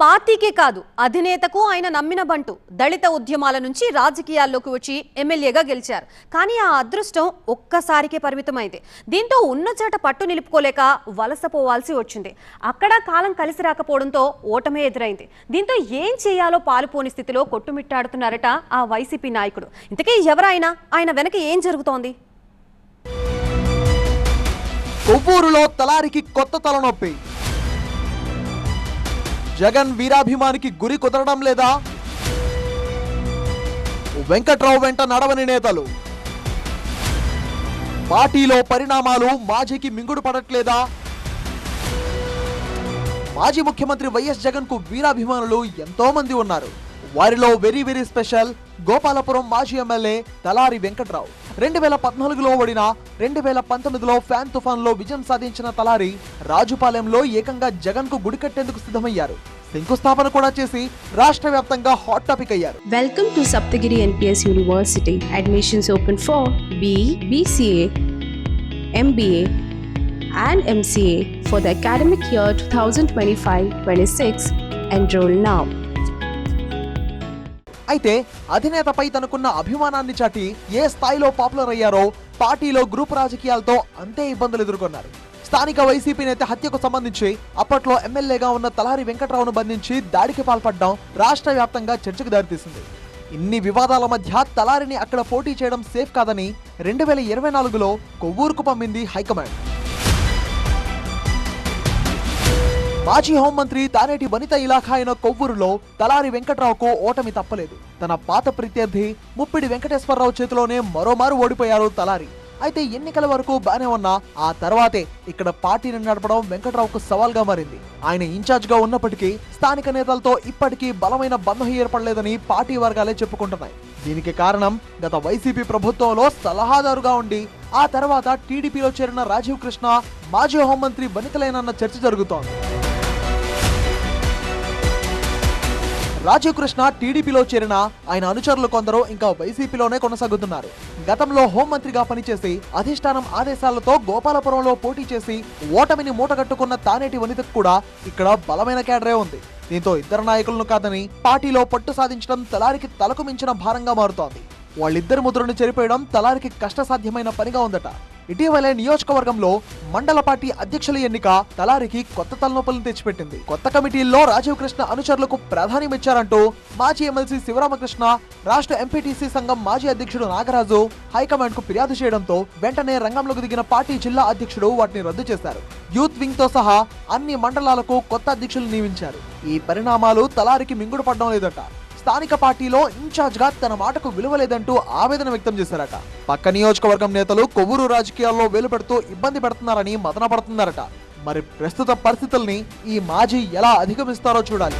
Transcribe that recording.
పార్టీకే కాదు అధినేతకు ఆయన నమ్మిన బంటు. దళిత ఉద్యమాల నుంచి రాజకీయాల్లోకి వచ్చి ఎమ్మెల్యేగా గెలిచారు. కానీ ఆ అదృష్టం ఒక్కసారికే పరిమితమైంది. దీంతో ఉన్న చాట పట్టు నిలుపుకోలేక వలసపోవాల్సి వచ్చింది. అక్కడ కాలం కలిసి రాకపోవడంతో ఓటమే ఎదురైంది. దీంతో ఏం చేయాలో పాలుపోని స్థితిలో కొట్టుమిట్టాడుతున్నారట ఆ వైసీపీ నాయకుడు. ఇంతకీ ఎవరైనా ఆయన వెనక ఏం జరుగుతోంది? కొవ్వూరులో తలారికి కొత్త తలనొప్పి. జగన్ వీరాభిమానికి గురి కుదరడం లేదా? వెంకట్రావు వెంట నడవని నేతలు. పార్టీలో పరిణామాలు మాజీకి మింగుడు పడట్లేదా? మాజీ ముఖ్యమంత్రి వైఎస్ జగన్కు వీరాభిమానులు ఎంతో మంది ఉన్నారు. వారిలో వెరీ వెరీ స్పెషల్ గోపాలపురం మాజీ ఎమ్మెల్యే తలారి వెంకట్రావు. రెండు వేల పద్నాలుగులో ఓడిన రెండు వేల పంతొమ్మిదిలో ఫ్యాన్ తుఫాన్లో విజయం సాధించిన తలారి రాజుపాలెంలో ఏకంగా జగన్కు గుడి కట్టేందుకు సిద్ధమయ్యారు శంకుస్థాపన కూడా చేసి రాష్ట్ర వ్యాప్తంగా హాట్ టాపిక్ అయ్యారు Welcome to Saptagiri NPS University. Admissions open for BE, BCA, MBA, and MCA for the academic year 2025 26. Enroll now. అయితే అధినేతపై తనకున్న అభిమానాన్ని చాటి ఏ స్థాయిలో పాపులర్ అయ్యారో పార్టీలో గ్రూప్ రాజకీయాలతో అంతే ఇబ్బందులు ఎదుర్కొన్నారు. స్థానిక వైసీపీ నేత హత్యకు సంబంధించి అప్పట్లో ఎమ్మెల్యేగా ఉన్న తలారి వెంకట్రావును బంధించి దాడికి పాల్పడడం రాష్ట్ర వ్యాప్తంగా చర్చకు దారితీసింది. ఇన్ని వివాదాల మధ్య తలారిని అక్కడ పోటీ చేయడం సేఫ్ కాదని రెండు వేల ఇరవై నాలుగులో కొవ్వూరుకు పంపింది హైకమాండ్. మాజీ హోంమంత్రి తానేటి వనిత ఇలాఖా అయిన కొవ్వూరులో తలారి వెంకట్రావుకు ఓటమి తప్పలేదు. తన పాత ప్రత్యర్థి ముప్పిడి వెంకటేశ్వరరావు చేతిలోనే మరోమారు ఓడిపోయారు తలారి అయితే ఎన్నికల వరకు బానే ఉన్నా ఆ తర్వాతే ఇక్కడ పార్టీని నడపడం వెంకట్రావుకు సవాల్గా మారింది. ఆయన ఇన్ఛార్జ్గా ఉన్నప్పటికీ స్థానిక నేతలతో ఇప్పటికీ బలమైన బంధం ఏర్పడలేదని పార్టీ వర్గాలే చెప్పుకుంటున్నాయి. దీనికి కారణం గత వైసీపీ ప్రభుత్వంలో సలహాదారుగా ఉండి ఆ తర్వాత టీడీపీలో చేరిన రాజీవ్ కృష్ణ మాజీ హోంమంత్రి వనితలేనన్న చర్చ జరుగుతోంది. రాజీవ్కృష్ణ టీడీపీలో చేరిన ఆయన అనుచరులు కొందరు ఇంకా వైసీపీలోనే కొనసాగుతున్నారు. గతంలో హోంమంత్రిగా పనిచేసి అధిష్టానం ఆదేశాలతో గోపాలపురంలో పోటీ చేసి ఓటమిని మూటగట్టుకున్న తానేటి వనితకు కూడా ఇక్కడ బలమైన కేడరే ఉంది. దీంతో ఇద్దరు నాయకులను కాదని పార్టీలో పట్టు సాధించడం తలారికి తలకు మించిన భారంగా మారుతోంది. వాళ్ళిద్దరి ముద్రను చెరిపేయడం తలారికి కష్టసాధ్యమైన పనిగా ఉందట. ఇటీవలే నియోజకవర్గంలో మండల పార్టీ అధ్యక్షుల ఎన్నిక తలారికి కొత్త తలనొప్పులను తెచ్చిపెట్టింది. కొత్త కమిటీల్లో రాజీవ్ కృష్ణ అనుచరులకు ప్రాధాన్యమిచ్చారంటూ మాజీ ఎమ్మెల్సీ శివరామకృష్ణ రాష్ట్ర ఎంపీటీసీ సంఘం మాజీ అధ్యక్షుడు నాగరాజు హైకమాండ్కు ఫిర్యాదు చేయడంతో వెంటనే రంగంలోకి దిగిన పార్టీ జిల్లా అధ్యక్షుడు వాటిని రద్దు చేశారు. యూత్ వింగ్తో సహా అన్ని మండలాలకు కొత్త అధ్యక్షులు నియమించారు. ఈ పరిణామాలు తలారికి మింగుడు పడడం లేదట. స్థానిక పార్టీలో ఇన్ఛార్జ్గా తన మాటకు విలువ లేదంటూ ఆవేదన వ్యక్తం చేశారట. పక్క నియోజకవర్గం నేతలు కొవ్వూరు రాజకీయాల్లో వేలుపెడుతూ ఇబ్బంది పెడుతున్నారని మదన పడుతున్నారట మరి ప్రస్తుత పరిస్థితుల్ని ఈ మాజీ ఎలా అధిగమిస్తారో చూడాలి.